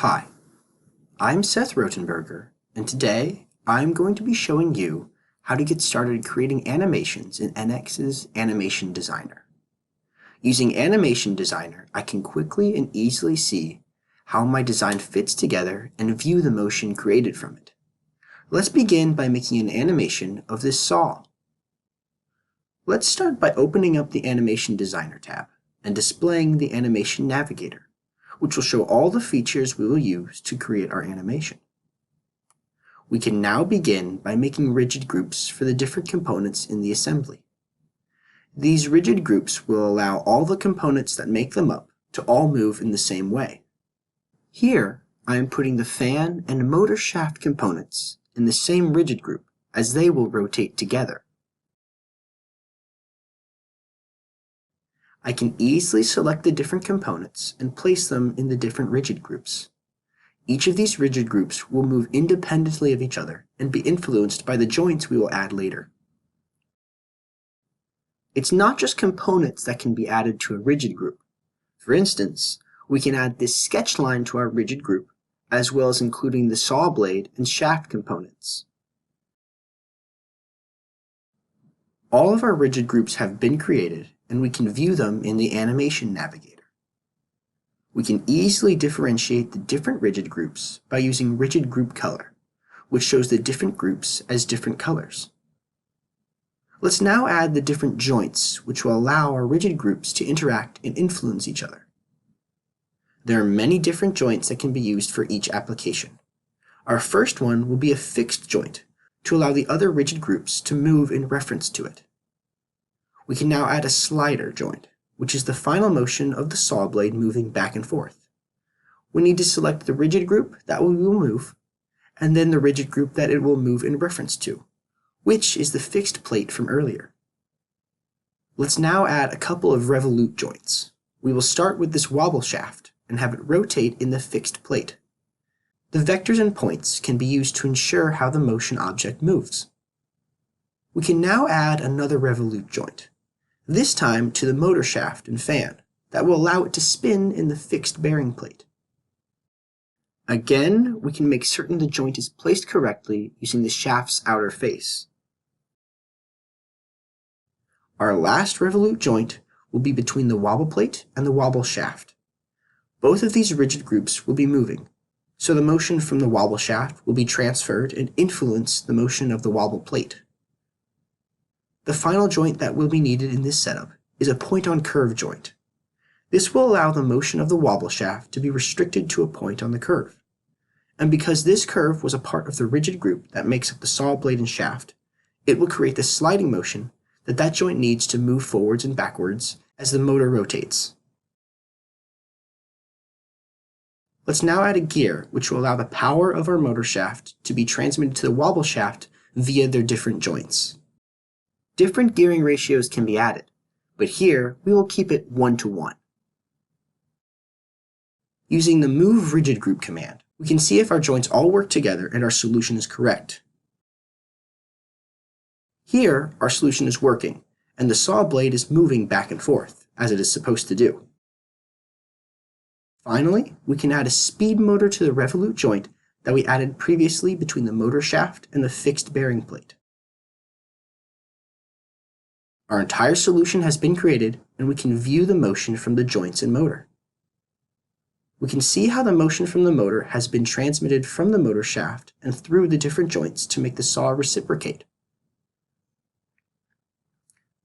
Hi, I'm Seth Rotenberger, and today I'm going to be showing you how to get started creating animations in NX's Animation Designer. Using Animation Designer, I can quickly and easily see how my design fits together and view the motion created from it. Let's begin by making an animation of this saw. Let's start by opening up the Animation Designer tab and displaying the Animation Navigator which will show all the features we will use to create our animation. We can now begin by making rigid groups for the different components in the assembly. These rigid groups will allow all the components that make them up to all move in the same way. Here, I am putting the fan and motor shaft components in the same rigid group as they will rotate together. I can easily select the different components and place them in the different rigid groups. Each of these rigid groups will move independently of each other and be influenced by the joints we will add later. It's not just components that can be added to a rigid group. For instance, we can add this sketch line to our rigid group, as well as including the saw blade and shaft components. All of our rigid groups have been created and we can view them in the Animation Navigator. We can easily differentiate the different rigid groups by using rigid group color, which shows the different groups as different colors. Let's now add the different joints, which will allow our rigid groups to interact and influence each other. There are many different joints that can be used for each application. Our first one will be a fixed joint to allow the other rigid groups to move in reference to it. We can now add a slider joint, which is the final motion of the saw blade moving back and forth. We need to select the rigid group that we will move, and then the rigid group that it will move in reference to, which is the fixed plate from earlier. Let's now add a couple of revolute joints. We will start with this wobble shaft and have it rotate in the fixed plate. The vectors and points can be used to ensure how the motion object moves. We can now add another revolute joint this time to the motor shaft and fan, that will allow it to spin in the fixed bearing plate. Again, we can make certain the joint is placed correctly using the shaft's outer face. Our last revolute joint will be between the wobble plate and the wobble shaft. Both of these rigid groups will be moving, so the motion from the wobble shaft will be transferred and influence the motion of the wobble plate. The final joint that will be needed in this setup is a point-on-curve joint. This will allow the motion of the wobble shaft to be restricted to a point on the curve. And because this curve was a part of the rigid group that makes up the saw blade and shaft, it will create the sliding motion that that joint needs to move forwards and backwards as the motor rotates. Let's now add a gear which will allow the power of our motor shaft to be transmitted to the wobble shaft via their different joints. Different gearing ratios can be added, but here we will keep it 1 to 1. Using the Move Rigid Group command, we can see if our joints all work together and our solution is correct. Here, our solution is working, and the saw blade is moving back and forth, as it is supposed to do. Finally, we can add a speed motor to the revolute joint that we added previously between the motor shaft and the fixed bearing plate. Our entire solution has been created and we can view the motion from the joints and motor. We can see how the motion from the motor has been transmitted from the motor shaft and through the different joints to make the saw reciprocate.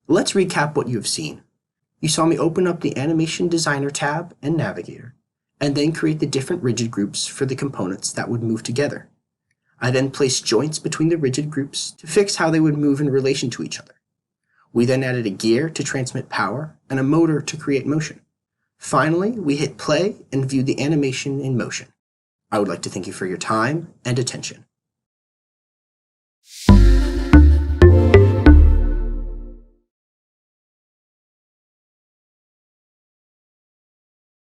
Let's recap what you have seen. You saw me open up the Animation Designer tab and Navigator, and then create the different rigid groups for the components that would move together. I then placed joints between the rigid groups to fix how they would move in relation to each other. We then added a gear to transmit power and a motor to create motion. Finally, we hit play and viewed the animation in motion. I would like to thank you for your time and attention.